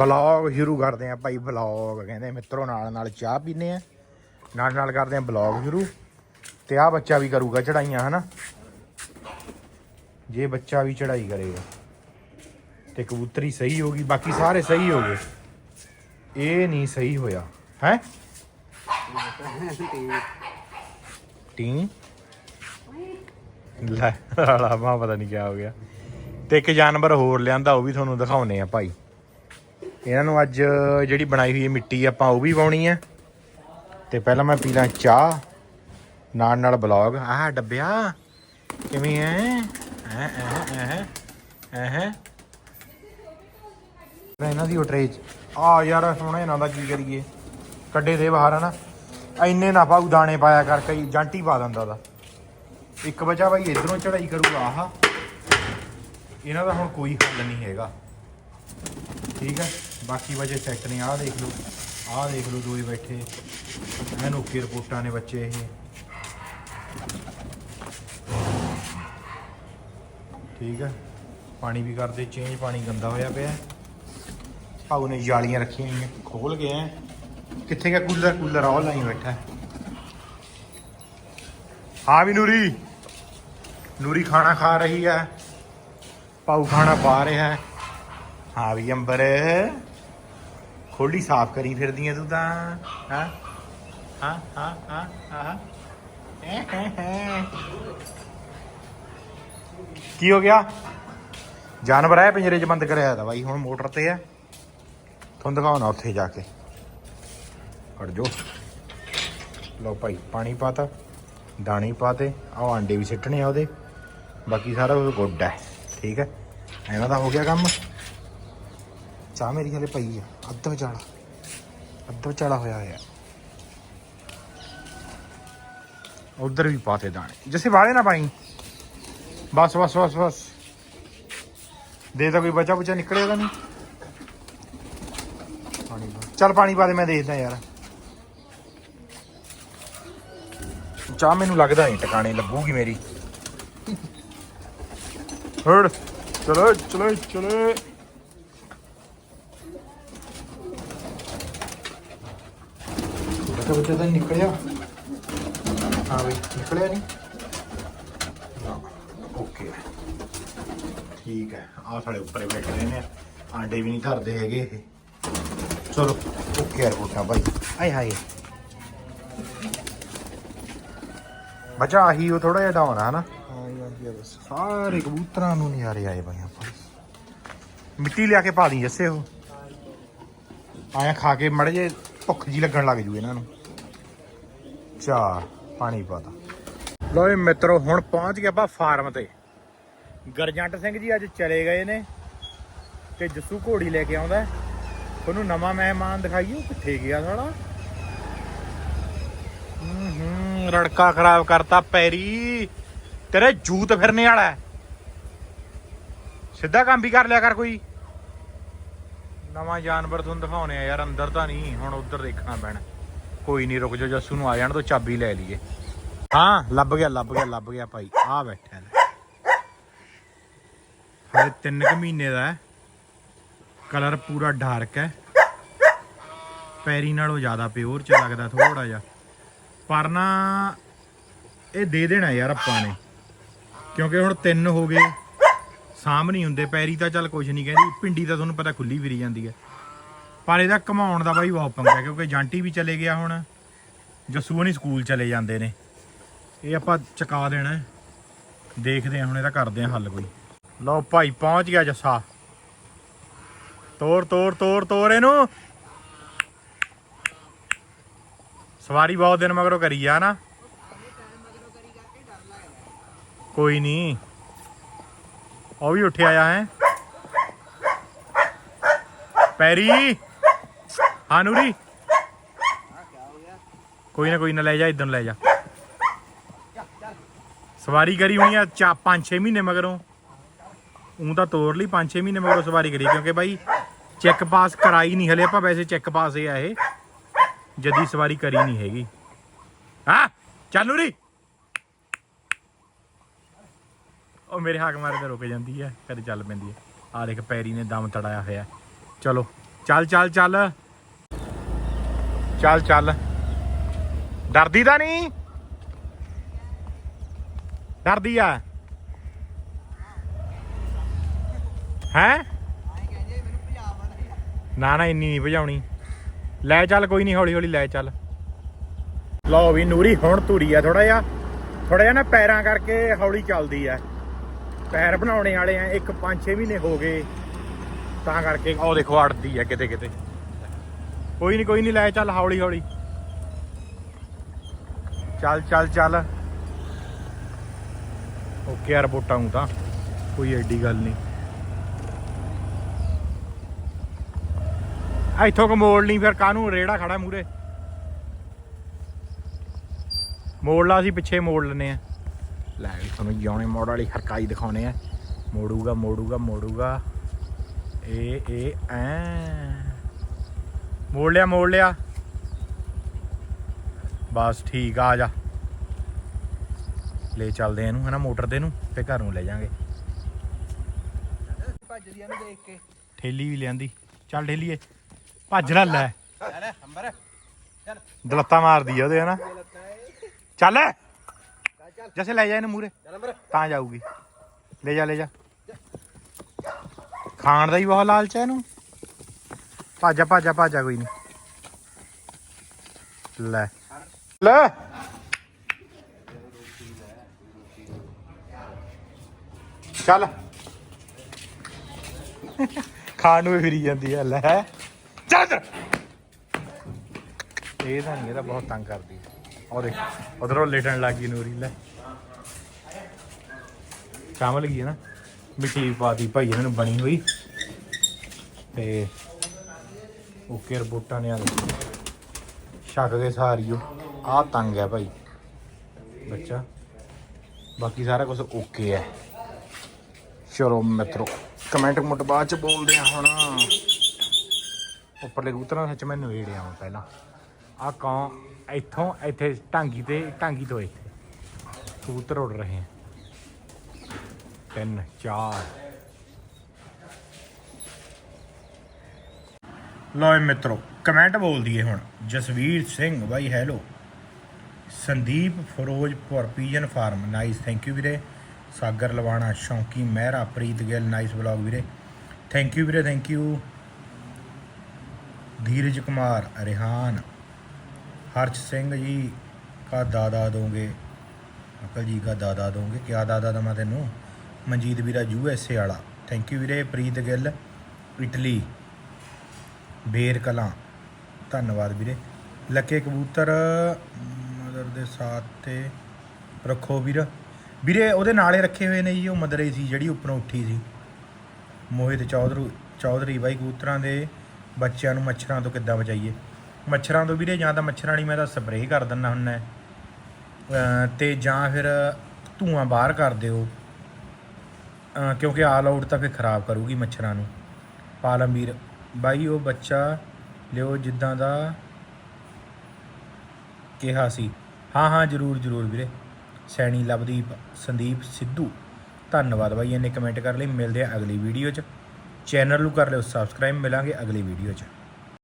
Blog ਸ਼ੁਰੂ ਕਰਦੇ ਆ ਭਾਈ ਬਲੌਗ, ਕਹਿੰਦੇ ਮਿੱਤਰੋ ਨਾਲ ਨਾਲ ਚਾਹ ਪੀਨੇ ਆ। ਨਾਲ ਨਾਲ ਕਰਦੇ ਆ ਬਲੌਗ ਸ਼ੁਰੂ। ਤੇ ਆ ਬੱਚਾ ਵੀ ਕਰੂਗਾ ਚੜਾਈਆਂ, ਹਨਾ? ਜੇ ਬੱਚਾ ਵੀ ਚੜਾਈ ਕਰੇਗਾ। ਤੇ ਕਬੂਤਰੀ ਸਹੀ ਹੋ ਗਈ, ਬਾਕੀ ਸਾਰੇ ਸਹੀ ਹੋ ਗਏ। ਇਹ ਨਹੀਂ ਸਹੀ ਹੋਇਆ। ਹੈ? ਟੀ? ਲੈ ਰਾਲਾ ਮਾ ਪਤਾ ਨਹੀਂ ਕੀ ਹੋ ਗਿਆ। ਤੇ ਇੱਕ ਜਾਨਵਰ ਹੋਰ ਲਿਆਂਦਾ, ਉਹ ਵੀ ਤੁਹਾਨੂੰ ਦਿਖਾਉਨੇ ਆ ਭਾਈ। ਇਹਨਾਂ ਨੂੰ ਅੱਜ ਜਿਹੜੀ ਬਣਾਈ ਹੋਈ ਮਿੱਟੀ ਆਪਾਂ ਉਹ ਵੀ ਪਾਉਣੀ ਹੈ। ਤੇ ਪਹਿਲਾਂ ਮੈਂ ਪੀ ਲਾਂ ਚਾਹ, ਨਾਲ ਨਾਲ ਬਲੌਗ। ਆਹ ਡੱਬਿਆ, ਕਿਵੇਂ ਹੈ ਐ ਐ ਐ ਐ ਇਹਨਾਂ ਦੀ ਉਹ ਚ। ਆ ਯਾਰ ਸੋਹਣਾ ਇਹਨਾਂ ਦਾ ਕੀ ਕਰੀਏ? ਕੱਡੇ ਦੇ ਬਾਹਰ, ਹਨਾ? ਐਨੇ ਨਾ ਪਾਉ ਦਾਣੇ ਪਾਇਆ ਕਰ, ਕਈ ਜਾਂਟੀ ਪਾ ਦਿੰਦਾ ਦਾ ਇੱਕ ਬਚਾ ਭਾਈ ਇਧਰੋਂ ਚੜਾਈ ਕਰੂਗਾ, ਆਹ। ਇਹਨਾਂ ਦਾ ਹੁਣ ਕੋਈ ਹੱਲ ਨਹੀਂ ਹੈਗਾ। ਠੀਕ ਹੈ? ਬਾਕੀ ਵਜੇ ਸੈੱਟ ਨੇ, ਆਹ ਦੇਖ ਲਓ, ਆਹ ਦੇਖ ਲਓ ਦੋਈ ਬੈਠੇ। ਐਨ ਓਕੇ ਰਿਪੋਰਟਾਂ ਨੇ ਬੱਚੇ ਇਹ। ਠੀਕ ਹੈ ਪਾਣੀ ਵੀ ਕਰਦੇ ਚੇਂਜ ਪਾਣੀ ਗੰਦਾ ਹੋਇਆ ਪਿਆ। ਭਾਉ ਨੇ ਜਾਲੀਆਂ ਰੱਖੀਆਂ ਹੋਈਆਂ ਖੋਲ ਗਏ ਐ ਕਿੱਥੇ ਗਿਆ ਕੂਲਰ? ਕੂਲਰ ਆਹ ਲਾਈ ਬੈਠਾ। ਹਾਂ ਵੀ ਨੂਰੀ। ਨੂਰੀ ਖਾਣਾ ਖਾ ਰਹੀ ਹੈ ਪਾਉ ਖਾਣਾ ਪਾ ਰਿਹਾ। ਹੈ ਹਾਂ ਵੀ ਅੰਬਰ। ਖੋਲੀ, ਸਾਫ਼ ਕਰੀ ਫਿਰਦੀਆਂ ਤੂੰ ਤਾਂ। ਹਾਂ? ਹਾਂ? ਹਾਂ? ਹਾਂ? ਹਾਂ? ਕੀ ਹੋ ਗਿਆ? ਜਾਨਵਰ ਹੈ ਪਿੰਜਰੇ 'ਚ ਬੰਦ ਕਰਿਆ ਤਾਂ ਬਾਈ, ਹੁਣ ਮੋਟਰ ਤੇ ਹੈ ਤੁਹਾਨੂੰ ਦਿਖਾਉਣਾ ਉੱਥੇ ਜਾ ਕੇ। ਹਟ ਜੋ। ਲਓ ਭਾਈ, ਪਾਣੀ ਪਾਤਾ ਦਾਣੇ ਪਾਤੇ ਆਹ ਆਂਡੇ ਵੀ ਸਿੱਟਣੇ ਆ ਉਹਦੇ। ਬਾਕੀ ਸਾਰਾ ਕੁਝ ਗੁੱਡ ਹੈ ਠੀਕ ਹੈ ਇਹਨਾਂ ਦਾ ਹੋ ਗਿਆ ਕੰਮ। ਚਾਹ ਮੇਰੀ ਹਲੇ ਪਈ ਆ, ਅੱਧਾ ਵਿਚਾਲਾ ਅੱਧਾ ਵਿਚਾਲਾ ਹੋਇਆ ਹੋਇਆ। ਉਧਰ ਵੀ ਪਾਤੇ ਦਾਣੇ। ਜਿਸੇ ਵਾਲੇ ਨਾ ਪਾਈ ਬਸ ਬਸ ਬਸ ਬਸ। ਦੇ ਤਾਂ ਕੋਈ ਬਚਾ ਬੁਚਾ ਨਿਕਲੇਗਾ ਨਹੀਂ। ਪਾਣੀ ਪਾ। ਚੱਲ ਪਾਣੀ ਪਾ ਦੇ, ਮੈਂ ਦੇਖਦਾ ਯਾਰ। ਚਾਹ ਮੈਨੂੰ ਲੱਗਦਾ ਨਹੀਂ ਟਿਕਾਣੇ ਲੱਗੂਗੀ ਮੇਰੀ। ਹੜ, ਚਲੋ ਚਲੋ ਚਲੋ। ਬੱਚਾ ਬੱਚਾ ਤਾਂ ਨਿਕਲਿਆ। ਹਾਂ ਬਈ ਨਿਕਲਿਆ ਨਹੀਂ। ਨਾ ਓਕੇ ਠੀਕ ਹੈ ਆਹ ਸਾਡੇ ਉੱਪਰ ਬੈਠੇ ਰਹੇ ਨੇ ਆਂਡੇ ਵੀ ਨਹੀਂ ਧਰਦੇ ਹੈਗੇ ਇਹ। ਚਲੋ ਓਕੇ ਯਾਰ ਕੋਟਾ ਭਾਈ ਆਏ ਹਾਏ। ਬੱਚਾ ਆਹੀ ਉਹ ਥੋੜਾ ਜਿਹਾ ਡਾਉਨ ਆ ਹਨਾ? ਸਾਰੇ ਕਬੂਤਰਾਂ ਨੂੰ ਨਿਆਰੇ ਆਏ ਭਾਈ ਆਪਾਂ। ਮਿੱਟੀ ਲਿਆ ਕੇ ਪਾ ਦੀ ਜੱਸੇ ਉਹ। ਆਇਆ ਖਾ ਕੇ ਮੜੇ ਜੇ ਭੁੱਖ ਜੀ ਲੱਗਣ ਲੱਗ ਜੂ ਇਹਨਾਂ ਨੂੰ। ਚਾ ਪਾਣੀ ਪਾਤਾ ਲੋ ਜੀ ਮਿੱਤਰੋ, ਹੁਣ ਪਹੁੰਚ ਗਏ ਆਪਾਂ ਫਾਰਮ ਤੇ। ਗਰਜੰਟ ਸਿੰਘ ਜੀ ਅੱਜ ਚਲੇ ਗਏ ਨੇ ਤੇ ਜੱਸੂ ਘੋੜੀ ਲੈ ਕੇ ਆਉਂਦਾ। ਉਹਨੂੰ ਨਵਾਂ ਮਹਿਮਾਨ ਦਿਖਾਈਓ ਕਿੱਥੇ ਗਿਆ ਸਾਲਾ? ਹੂੰ ਰੜਕਾ ਖਰਾਬ ਕਰਤਾ ਪੈਰੀ। ਤੇਰੇ ਜੂਤ ਫਿਰਨੇ ਵਾਲਾ ਸਿੱਧਾ ਕੰਮ ਵੀ ਕਰ ਲਿਆ ਕਰ ਕੋਈ। ਨਵਾਂ ਜਾਨਵਰ ਤੁਹਾਨੂੰ ਦਿਖਾਉਣੇ ਆ ਯਾਰ, ਅੰਦਰ ਤਾਂ ਨਹੀਂ, ਹੁਣ ਉੱਧਰ ਦੇਖਣਾ ਪੈਣਾ। ਕੋਈ ਨਹੀਂ, ਰੁਕ ਜਾ ਜੱਸੂ ਨੂੰ ਆ ਜਾਣ ਤੋਂ ਚਾਬੀ ਲੈ ਲਈਏ। ਹਾਂ, ਲੱਭ ਗਿਆ ਲੱਭ ਗਿਆ ਲੱਭ ਗਿਆ ਭਾਈ। ਆ ਬੈਠਾ ਲੈ। ਹਲੇ 3 ਕੁ ਮਹੀਨੇ ਦਾ ਹੈ। ਕਲਰ ਪੂਰਾ ਡਾਰਕ ਹੈ। ਪੈਰੀ ਨਾਲੋਂ ਜ਼ਿਆਦਾ ਪਿਓਰ ਚ ਲੱਗਦਾ ਥੋੜਾ ਜਿਹਾ। ਪਰ ਨਾ, ਇਹ ਦੇ ਦੇਣਾ ਯਾਰ ਆਪਾਂ ਨੇ। ਕਿਉਂਕਿ ਹੁਣ ਤਿੰਨ ਹੋ ਗਏ। ਸਾਂਭ ਨਹੀਂ ਹੁੰਦੇ। ਪੈਰੀ ਤਾਂ ਚੱਲ ਕੁਝ ਨਹੀਂ, ਕਹਿੰਦੀ ਪਿੰਡੀ ਤਾਂ ਤੁਹਾਨੂੰ ਪਤਾ ਖੁੱਲੀ ਫਿਰੀ ਜਾਂਦੀ ਹੈ। ਪਰ ਇਹਦਾ ਕਮਾਉਣ ਦਾ ਬਾਈ ਬਹੁਤ ਪੰਗਾ ਕਿਉਂਕਿ ਜਾਂਟੀ ਵੀ ਚਲੇ ਗਿਆ ਹੁਣ, ਜੱਸੂ ਨਹੀਂ ਸਕੂਲ ਚਲੇ ਜਾਂਦੇ ਨੇ। ਇਹ ਆਪਾਂ ਚਕਾ ਦੇਣਾ ਦੇਖਦੇ ਹਾਂ ਹੁਣ ਇਹਦਾ ਕਰਦੇ ਹਾਂ ਹੱਲ ਕੋਈ। ਲਓ ਭਾਈ ਪਹੁੰਚ ਗਿਆ ਜੱਸਾ। ਤੋਰ ਤੋਰ ਤੋਰ ਤੋਰ ਇਹਨੂੰ। ਸਵਾਰੀ ਬਹੁਤ ਦਿਨ ਮਗਰੋਂ ਕਰੀ ਆ ਨਾ। ਕੋਈ ਨਹੀਂ। ਉਹ ਵੀ ਉੱਠਿਆ ਆਇਆ ਹੈ। ਪੈਰੀ। ਹਾਂ, ਨੂਰੀ। ਕੋਈ ਨਾ ਕੋਈ ਨਾ, ਲੈ ਜਾ ਇਦਾਂ ਲੈ ਜਾ। ਸਵਾਰੀ ਕਰੀ ਹੋਣੀ ਆ ਚਾ 5-6 ਮਹੀਨੇ ਮਗਰੋਂ। ਉਹ ਤਾਂ ਤੋਰ ਲਈ 5-6 ਮਹੀਨੇ ਮਗਰੋਂ ਸਵਾਰੀ ਕਰੀ, ਕਿਉਂਕਿ ਬਾਈ ਚੈੱਕ ਪਾਸ ਕਰਾਈ ਨਹੀਂ ਹਲੇ ਆਪਾਂ, ਵੈਸੇ ਚੈੱਕ ਪਾਸ ਹੀ ਆ ਇਹ। ਜਦੀ ਸਵਾਰੀ ਕਰੀ ਨਹੀਂ ਹੈਗੀ। ਹਾਂ, ਚੱਲ ਨੂਰੀ। ਉਹ ਮੇਰੇ ਹਾਕ ਮਾਰੇ ਤੇ ਰੁਕ ਜਾਂਦੀ ਹੈ ਕਦੇ ਚੱਲ ਪੈਂਦੀ ਹੈ ਆ ਦੇਖ, ਪੈਰੀ ਨੇ ਦਮ ਤੜਾਇਆ ਹੋਇਆ। ਚਲੋ, ਚੱਲ ਚੱਲ ਚੱਲ। ਚੱਲ ਚੱਲ। ਡਰਦੀ ਤਾਂ ਨਹੀਂ? ਡਰਦੀ ਆ। ਹੈ? ਨਾ ਨਾ, ਇੰਨੀ ਨਹੀਂ ਭਜਾਉਣੀ। ਲੈ ਚੱਲ, ਕੋਈ ਨਹੀਂ ਹੌਲੀ ਹੌਲੀ ਲੈ ਚੱਲ। ਲਓ ਵੀ ਨੂਰੀ, ਹੁਣ ਧੂਰੀ ਆ ਥੋੜਾ ਜਿਹਾ। ਥੋੜਾ ਜਿਹਾ ਨਾ ਪੈਰਾਂ ਕਰਕੇ ਹੌਲੀ ਚੱਲਦੀ ਆ। ਪੈਰ ਬਣਾਉਣੇ ਵਾਲੇ ਆ, ਇੱਕ 5-6 ਮਹੀਨੇ ਹੋ ਗਏ। ਤਾਂ ਕਰਕੇ ਉਹ ਦੇਖੋ, ਅੜਦੀ ਆ ਕਿਤੇ ਕਿਤੇ ਕੋਈ ਨਹੀਂ ਕੋਈ ਨਹੀਂ ਲੈ ਚੱਲ ਹੌਲੀ ਹੌਲੀ। ਚੱਲ ਚੱਲ ਚੱਲ। ਓਕੇ ਯਾਰ ਬੋਟਾਂ ਨੂੰ ਤਾਂ। ਕੋਈ ਐਡੀ ਗੱਲ ਨਹੀਂ ਇੱਥੋਂ ਕੋ ਮੋੜ ਨਹੀਂ ਫਿਰ ਕਾਹਨੂੰ ਰੇੜਾ ਖੜਾ ਮੂਰੇ ਮੋੜ ਲਾ ਅਸੀਂ ਪਿੱਛੇ ਮੋੜ ਲੈਨੇ ਆ। ਲੈ ਵੀ ਤੁਹਾਨੂੰ ਜਿਉਣੇ ਮੋੜ ਵਾਲੀ ਹਰਕਾਈ ਦਿਖਾਉਣੇ ਆ। ਮੋੜੂਗਾ ਮੋੜੂਗਾ ਮੋੜੂਗਾ। ਇਹ ਇਹ ਐ। ਮੋੜ ਲਿਆ ਮੋੜ ਲਿਆ। ਬਸ ਠੀਕ ਆ ਜਾ। ਲੈ ਚੱਲਦੇ ਇਹਨੂੰ, ਹਨਾ, ਮੋਟਰ ਦੇ ਨੂੰ ਤੇ ਘਰ ਨੂੰ ਲੈ ਜਾਾਂਗੇ। ਭੱਜਦੀ ਨੂੰ ਦੇਖ ਕੇ ਠੇਲੀ ਵੀ ਲਿਆਂਦੀ। ਚੱਲ ਠੇਲੀਏ। ਭੱਜ ਲੈ ਲੈ। ਚੱਲ ਦਲੱਤਾ ਮਾਰਦੀ ਆ ਉਹਦੇ, ਹਨਾ। ਚੱਲ ਚੱਲ ਜੈਸੇ ਲੈ ਜਾ ਇਹਨੂੰ ਮੂਰੇ ਤਾਂ ਜਾਊਗੀ। ਲੈ ਜਾ ਲੈ ਜਾ। ਖਾਣ ਦਾ ਹੀ ਬਹੁਤ ਲਾਲਚ ਹੈ ਇਹਨੂੰ। ਭਾਜਾ ਭਾਜਾ ਭਾਜਾ ਕੋਈ ਨਹੀਂ। ਲੈ। ਲੈ। ਚੱਲ। ਖਾਣ ਨੂੰ ਵੀ ਫਿਰੀ ਜਾਂਦੀ ਹੈ ਲੈ। ਚੱਲ। ਇਹ ਤਾਂ ਨਹੀਂ ਇਹ ਤਾਂ ਬਹੁਤ ਤੰਗ ਕਰਦੀ ਉਹ ਦੇਖ ਉਧਰੋਂ ਲੇਟਣ ਲੱਗ ਗਈ ਨੂਰੀ ਲੈ। ਚਾਵਲ ਗਈ ਹੈ ਨਾ। ਮਿੱਠੀ ਪਾਤੀ ਭਾਈ ਇਹਨਾਂ ਨੂੰ ਬਣੀ ਹੋਈ। ਤੇ ਓਕੇ ਰਬੋਟਾਂ ਨੇ ਆ ਦੇ ਛੱਕ ਕੇ ਸਾਰੀਓ ਆ ਤੰਗ ਹੈ ਭਾਈ। ਬੱਚਾ। ਬਾਕੀ ਸਾਰਾ ਕੁਝ ਓਕੇ ਹੈ। ਚਲੋ ਮਿੱਤਰੋ ਕਮੈਂਟ ਮੁੱਟ ਬਾਅਦ ਚ ਬੋਲਦੇ ਆ ਹੁਣ। ਉੱਪਰਲੇ ਕਬੂਤਰਾਂ ਸੱਚ ਮੈਨੂੰ ਨਵੇੜੇ ਆਵਾਂ ਪਹਿਲਾਂ। ਆ ਕਾਂ, ਇੱਥੋਂ, ਇੱਥੇ ਢਾਂਗੀ ਤੇ ਢਾਂਗੀ ਤੋਂ ਇੱਥੇ। ਕਬੂਤਰ ਉੱਡ ਰਹੇ ਆ। 3 4 ਲਓ ਮਿੱਤਰੋ ਕਮੈਂਟ ਬੋਲ ਦਈਏ ਹੁਣ। ਜਸਵੀਰ ਸਿੰਘ ਬਾਈ hello Sandeep Feroz pigeon farm nice thank you ਵੀਰੇ। ਸਾਗਰ ਲਵਾਣਾ, ਸ਼ੌਂਕੀ ਮਹਿਰਾ, ਪ੍ਰੀਤ ਗਿੱਲ ਨਾਈਸ ਬਲੌਗ ਵੀਰੇ। ਥੈਂਕ ਯੂ ਵੀਰੇ ਥੈਂਕ ਯੂ ਧੀਰਜ ਕੁਮਾਰ ਰਿਹਾਨ ਹਰਚ ਸਿੰਘ ਜੀ, ਕਾ ਦਾਦਾ ਦੋਗੇ। ਅਕਲ ਜੀ, ਕਾ ਦਾਦਾ ਦੋਗੇ। ਕਿਆ ਦਾਦਾ ਦਮਾ ਤੈਨੂੰ? ਮਨਜੀਤ ਵੀਰਾ ਯੂ ਐਸ ਏ ਵਾਲਾ। ਥੈਂਕ ਯੂ ਵੀਰੇ, ਪ੍ਰੀਤ ਗਿੱਲ, ਇਟਲੀ। ਬੇਰ ਕਲਾਂ। ਧੰਨਵਾਦ ਵੀਰੇ। ਲੱਕੇ ਕਬੂਤਰ, ਮਦਰ ਦੇ ਸਾਥ ਤੇ ਰੱਖੋ ਵੀਰ। ਵੀਰੇ, ਉਹਦੇ ਨਾਲੇ ਰੱਖੇ ਹੋਏ ਨੇ ਜੀ, ਉਹ ਮਦਰੇ ਸੀ, ਜਿਹੜੀ ਉੱਪਰੋਂ ਉੱਠੀ ਸੀ। ਮੋਹਿਤ ਚੌਧਰੀ ਚੌਧਰੀ ਬਾਈ, ਕਬੂਤਰਾਂ ਦੇ ਬੱਚਿਆਂ ਨੂੰ ਮੱਛਰਾਂ ਤੋਂ ਕਿੱਦਾਂ ਬਚਾਈਏ? ਮੱਛਰਾਂ ਤੋਂ ਵੀਰੇ, ਜਾਂ ਤਾਂ ਮੱਛਰਾਂ ਵਾਲੀ ਮੈਂ ਤਾਂ ਸਪਰੇਅ ਕਰ ਦਿੰਦਾ ਹੁੰਨਾ ਅਹ ਤੇ ਜਾਂ ਫਿਰ ਧੂਆਂ ਬਾਹਰ ਕਰ ਦਿਓ। ਕਿਉਂਕਿ ਆਲ ਆਊਟ ਤਾਂ ਫਿਰ ਖਰਾਬ ਕਰੂਗੀ ਮੱਛਰਾਂ ਨੂੰ। ਪਾਲਮ ਵੀਰ ਬਾਈ ਉਹ ਬੱਚਾ ਲਿਓ ਜਿੱਦਾਂ ਦਾ ਕਿਹਾ ਸੀ। ਹਾਂ ਹਾਂ, ਜਰੂਰ ਜਰੂਰ ਵੀਰੇ। ਸੈਣੀ ਲਵਦੀਪ, ਸੰਦੀਪ, ਸਿੱਧੂ। ਧੰਨਵਾਦ ਬਾਈ ਇਹਨੇ ਕਮੈਂਟ ਕਰ ਲਈ। ਮਿਲਦੇ ਆ ਅਗਲੀ ਵੀਡੀਓ 'ਚ। ਚੈਨਲ ਨੂੰ ਕਰ ਲਿਓ ਸਬਸਕ੍ਰਾਈਬ ਮਿਲਾਂਗੇ ਅਗਲੀ ਵੀਡੀਓ 'ਚ।